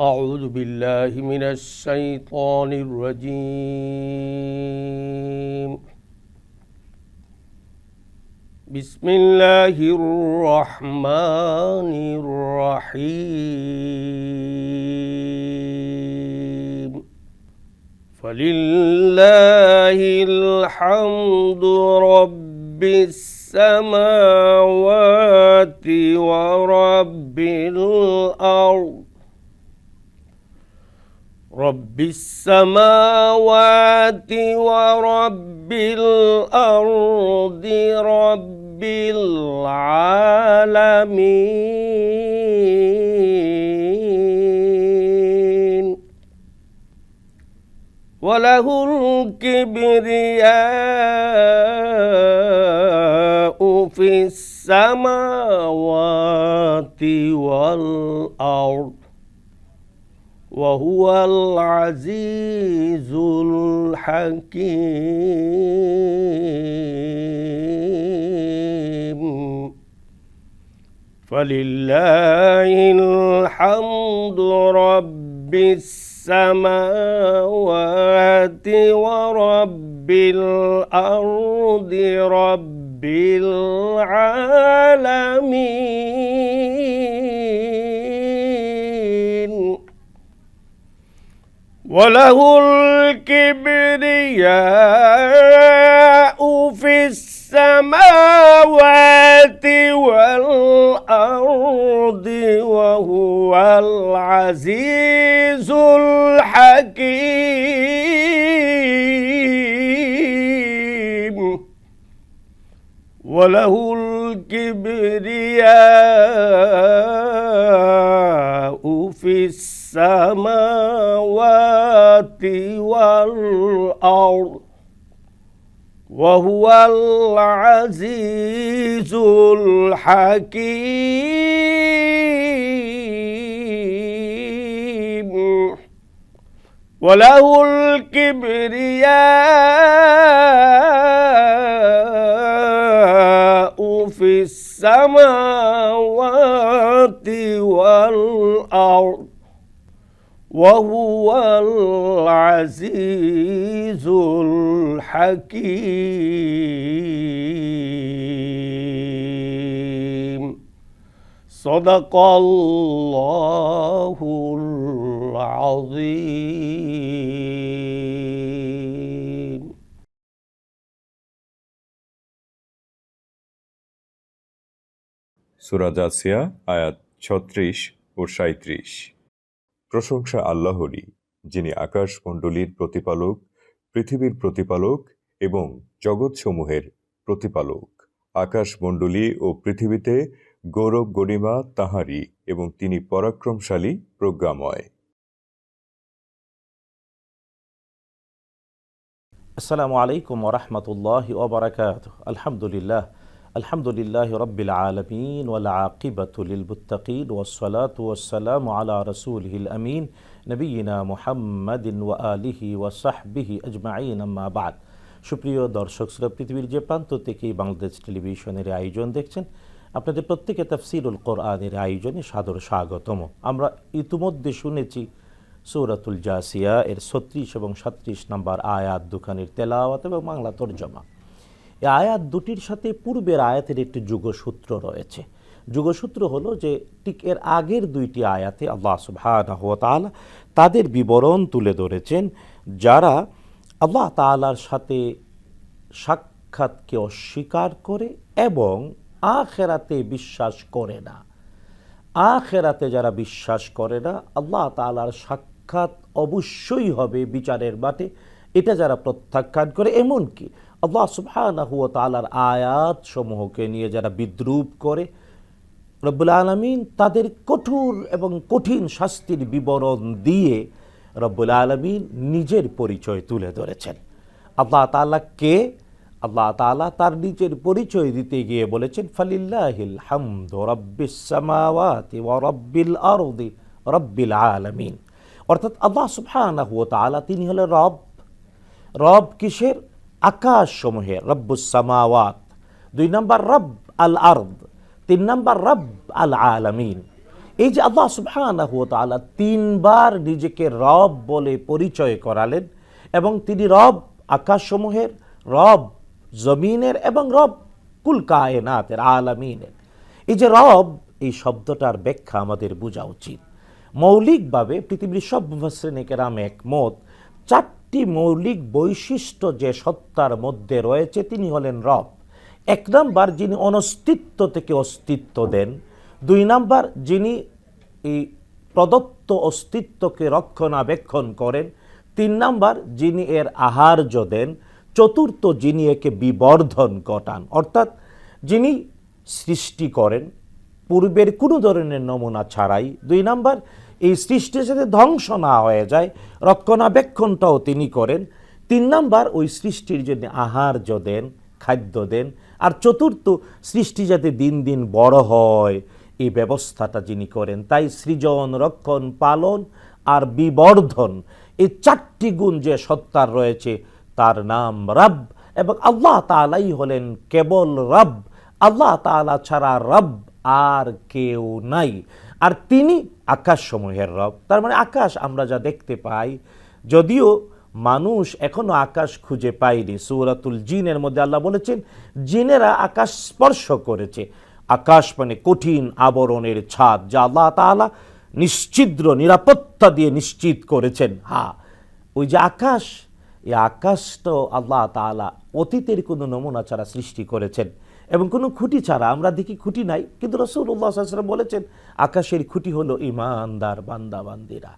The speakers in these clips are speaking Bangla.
أعوذ بالله من الشيطان الرجيم. بسم الله الرحمن الرحيم. فلله الحمد رب السماوات ورب الأرض. رب السماوات ورب الأرض رب العالمين. وله الكبرياء في السماوات والأرض. وهو العزيز الحكيم. فلله الحمد رب السماوات ورب الأرض رب العالمين. وله الكبرياء في السماوات والأرض وهو العزيز الحكيم. وله الكبرياء في السماوات والأرض وهو العزيز الحكيم. وله الكبرياء في السماوات والأرض. وهو العزيز الحكيم صدق الله العظيم سورة جاسية آيات 36 ও 37 প্রশংসা আল্লাহরই, যিনি আকাশমণ্ডলীর প্রতিপালক, পৃথিবীর প্রতিপালক এবং জগৎসমূহের প্রতিপালক। আকাশমণ্ডলী ও পৃথিবীতে গৌরব গরিমা তাহারই এবং তিনি পরাক্রমশালী প্রজ্ঞাময়। আসসালামু আলাইকুম ওরহমতুল্লাহ ওবরাকাত আলহামদুলিল্লাহ। আলহামদুলিল্লাহ রব্বিল আলমিন ওয়াল আকিবাতুল মুত্তাকিন ওয়াসসালাতু ওয়াসসালামু আলা রাসূলিহিল আমিন নবিয়িনা মুহাম্মাদিন ওয়া আলিহি ওয়া সাহবিহি আজমাইন, আম্মা বাদ। সুপ্রিয় দর্শক শ্রোতা, পৃথিবীর যে প্রান্ত থেকেই বাংলাদেশ টেলিভিশনের আয়োজন দেখছেন, আপনাদের প্রত্যেকে তাফসিরুল কোরআনের আয়োজনে সাদর স্বাগতম। আমরা ইতিমধ্যে শুনেছি সৌরাতুল জাসিয়া এর ছত্রিশ এবং সাত্রিশ নম্বর আয়াত দুখানির তেলাওয়াত এবং বাংলা তর্জমা। আয়াত দুটির সাথে পূর্বের আয়াতের একটি যুগসূত্র রয়েছে। যুগসূত্র হলো যে ঠিক এর আগের দুইটি আয়াতে আল্লাহ তাআলা তাদের বিবরণ তুলে ধরেছেন, যারা আল্লাহ তাআলার সাথে সাক্ষাৎকে অস্বীকার করে এবং আখেরাতে বিশ্বাস করে না। আখেরাতে যারা বিশ্বাস করে না, আল্লাহ তাআলার সাক্ষাৎ অবশ্যই হবে বিচারের মাঠে। এটা যারা প্রত্যাখ্যান করে, এমনকি আল্লাহ সুবহানাহু ওয়া তাআলার আয়াত সমূহকে নিয়ে যারা বিদ্রুপ করে, রব্বুল আলমিন তাদের কঠোর এবং কঠিন শাস্তির বিবরণ দিয়ে রব্বুল আলমিন নিজের পরিচয় তুলে ধরেছেন। আল্লাহ তালা কে? আল্লাহ তাআলা তার নিজের পরিচয় দিতে গিয়ে বলেছেন, ফালিল্লাহিল হামদু রব্বিস সামাওয়াতি ওয়া রব্বিল আরদি রব্বিল আলামিন। অর্থাৎ আল্লাহ সুবহানাহু ওয়া তাআলা তিনি হলেন রব। রব কিসের? আকাশ সমূহে রব্বুস সামাওয়াত। দুই নম্বর, রব আল আরদ। তিন নম্বর, রব আল আলামিন। এই যে আল্লাহ সুবহানাহু তিনবার নিজেকে রব বলে পরিচয় করালেন এবং তিনি রব আকাশসমূহের, রব জমিনের এবং রব কুল কায়নাতের আলামিনের। এই যে রব, এই শব্দটার ব্যাখ্যা আমাদের বোঝা উচিত। মৌলিকভাবে পৃথিবীর সব মুফাসরিনেকেরাম একমত, চারটি মৌলিক বৈশিষ্ট্য যে সত্তার মধ্যে রয়েছে, তিনি হলেন রব। এক নাম্বার, যিনি অনস্তিত্ব থেকে অস্তিত্ব দেন। দুই নাম্বার, যিনি এই প্রদত্ত অস্তিত্বকে রক্ষণাবেক্ষণ করেন। তিন নাম্বার, যিনি এর আহার্য দেন। চতুর্থ, যিনি একে বিবর্ধন ঘটান, অর্থাৎ যিনি সৃষ্টি করেন। পূর্বের কোনো ধরনের নমুনা ছাড়াই। দুই নাম্বার এই সৃষ্টির সাথে ধ্বংস না হয়ে যায়, রক্ষণাবেক্ষণটাও তিনি করেন। তিন নাম্বার, ওই সৃষ্টির জন্য আহার্য দেন খাদ্য দেন, আর চতুর্থ, সৃষ্টি যাতে দিন দিন বড় হয়, এই ব্যবস্থাটা যিনি করেন, তাই সৃজন, রক্ষণ, পালন আর বিবর্ধন, এই চারটি গুণ যে সত্তার রয়েছে, তার নাম রব এবং আল্লাহ তালাই হলেন কেবল রব। আল্লাহ তাআলা ছাড়া রব আর কেউ নাই। আর তিনি আকাশসমূহের রব। তার মানে আকাশ আমরা যা দেখতে পাই, যদিও মানুষ এখনও আকাশ খুঁজে পায়নি। সূরাতুল জিনের মধ্যে আল্লাহ বলেছেন, জিনেরা আকাশ স্পর্শ করেছে। আকাশ মানে কঠিন আবরণের ছাদ, যা আল্লাহ তাআলা নিশ্চিদ্র, নিরাপত্তা দিয়ে নিশ্চিত করেছেন। হা ওই যে আকাশ, এই আকাশটাও আল্লাহ তাআলা অতীতের কোনো নমুনা ছাড়া সৃষ্টি করেছেন। এবং কোনো খুঁটি ছাড়া, আমরা দেখি খুঁটি নাই, কিন্তু রসুল্লাহ সাল্লাম বলেছেন, আকাশের খুঁটি হলো ইমানদার বান্দা বান্দিরা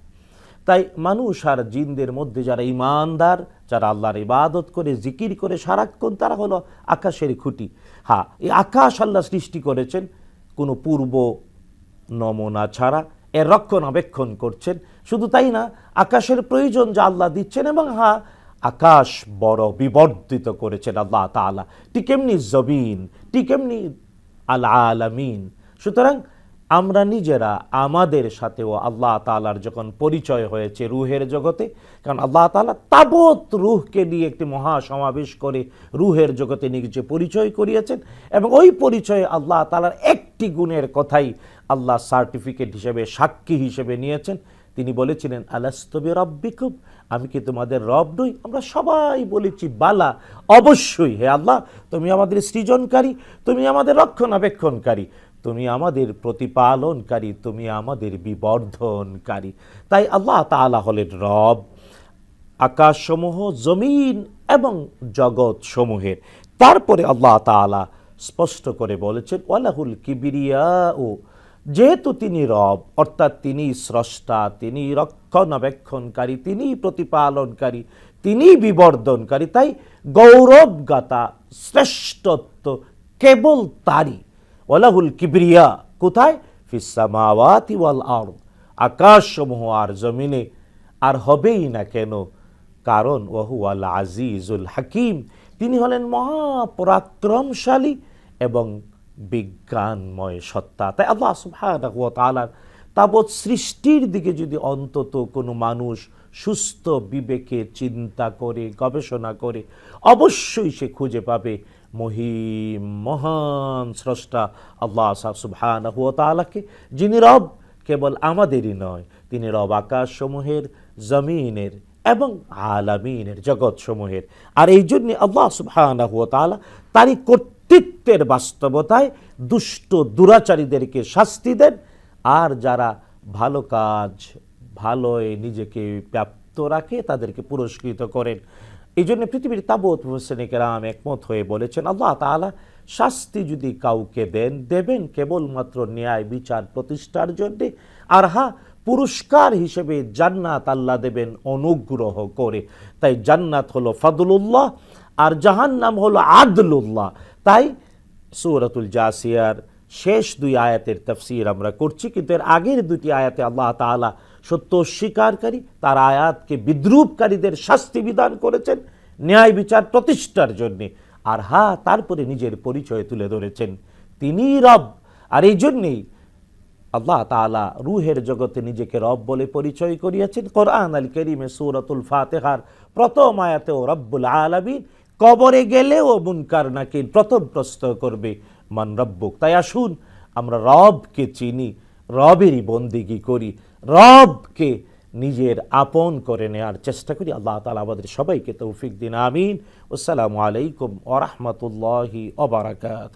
তাই মানুষ আর জিনদের মধ্যে যারা ইমানদার যারা আল্লাহর ইবাদত করে, জিকির করে, সারাক্ষণ, তারা হলো আকাশের খুঁটি। হ্যাঁ এই আকাশ আল্লাহ সৃষ্টি করেছেন, কোনো পূর্ব নমুনা ছাড়া, এর রক্ষণাবেক্ষণ করছেন। শুধু তাই না, আকাশের প্রয়োজন যা আল্লাহ দিচ্ছেন এবং হ্যাঁ আকাশ বড় বিবর্ধিত করেছেন আল্লাহ তাআলা। ঠিক এমনি জবিন ঠিক এমনি আল আলামিন। সুতরাং আমরা নিজেরা আমাদের সাথেও আল্লাহ তাআলার যখন পরিচয় হয়েছে রুহের জগতে, কারণ আল্লাহ তাআলা তাবৎ রুহকে নিয়ে একটি মহা সমাবেশ করে রুহের জগতে নিজে পরিচয় করিয়েছেন এবং ওই পরিচয়ে আল্লাহ তাআলার একটি গুণের কথাই আল্লাহ সার্টিফিকেট হিসেবে, সাক্ষী হিসেবে নিয়েছেন। তিনি বলেছিলেন আলাস্তবে রব্বিকুম আমি কি তোমাদের রব নই? আমরা সবাই বলেছি, বালা, অবশ্যই হে আল্লাহ, তুমি আমাদের সৃজনকারী, তুমি আমাদের রক্ষণাবেক্ষণকারী, তুমি আমাদের প্রতিপালনকারী, তুমি আমাদের বিবর্ধনকারী। তাই আল্লাহ তাআলা হলেন রব, আকাশসমূহ, জমিন এবং জগৎ সমূহের তারপরে আল্লাহ তাআলা স্পষ্ট করে বলেছেন, ওয়ালাহুল কিবিরিয়া ও যেহেতু তিনি রব, অর্থাৎ তিনি স্রষ্টা তিনি রক্ষণাবেক্ষণকারী তিনি প্রতিপালনকারী তিনি বিবর্ধনকারী, তাই গৌরবগাতা শ্রেষ্ঠত্ব কেবল তারই। ওলাহুল কিবরিয়া কোথায়? ফিসামাওয়াতি ওয়াল আর আকাশসমূহ আর জমিনে আর হবেই না কেন, কারণ ওহু আল আজিজুল হাকিম, তিনি হলেন মহাপরাক্রমশালী এবং বিজ্ঞানময় সত্তা। তাই আল্লাহ তাআলার তাবৎ সৃষ্টির দিকে যদি অন্তত কোনো মানুষ সুস্থ বিবেকে চিন্তা করে, গবেষণা করে, অবশ্যই সে খুঁজে পাবে মহিম, মহান স্রষ্টা আল্লাহ সুবহানাহু ওয়া তাআলাকে, যিনি রব কেবল আমাদেরই নয়, তিনি রব আকাশসমূহের, জমিনের এবং আলামিনের জগৎসমূহের। আর এই জন্যে আল্লাহ সুবহানাহু ওয়া তাআলা তারই কর্তৃত্বের বাস্তবতায় দুষ্ট দুরাচারীদেরকে শাস্তি দেন। আর যারা ভালো কাজ, ভালোয় নিজেকে ব্যাপ্ত রাখে, তাদেরকে পুরস্কৃত করেন। এই জন্য পৃথিবীর তাবৎ হোসেনিকেরাম একমত হয়ে বলেছেন, আল্লাহ তাআলা শাস্তি যদি কাউকে দেন, দেবেন কেবলমাত্র ন্যায় বিচার প্রতিষ্ঠার জন্যে। আর হা পুরস্কার হিসেবে জান্নাত আল্লাহ দেবেন অনুগ্রহ করে। তাই জান্নাত হলো ফাদলুল্লাহ, আর জাহান্নাম হলো আদলুল্লাহ। তাই সূরাতুল জাসিয়ার শেষ দুই আয়াতের তফসির আমরা করছি, কিন্তু এর আগের দুটি আয়াতে আল্লাহ তাআলা সত্য স্বীকারকারী তার আয়াতকে বিদ্রুপকারীদের শাস্তি বিধান করেছেন, ন্যায় বিচার প্রতিষ্ঠার জন্যে। আর হা, তারপরে নিজের পরিচয় তুলে ধরেছেন। তিনি রব, আর এই জন্যেই আল্লাহ তাআলা রুহের জগতে নিজেকে রব বলে পরিচয় করিয়াছেন। কোরআন আল করিমে সূরাতুল ফাতেহার প্রথম আয়াতেও রব্বুল আলামিন কবরে গেলেও মুনকার নাকির প্রথম প্রশ্ন করবে? মান রব্বুক। তাই আসুন, আমরা রবকে চিনি, রবেরই বন্দিগি করি। রবকে নিজের আপন করে নেওয়ার চেষ্টা করি। আল্লাহ তালা আমাদের সবাইকে তৌফিক দিন, আমিন। আসসালামু আলাইকুম ওরহমতুল্লাহি ওবরাকাত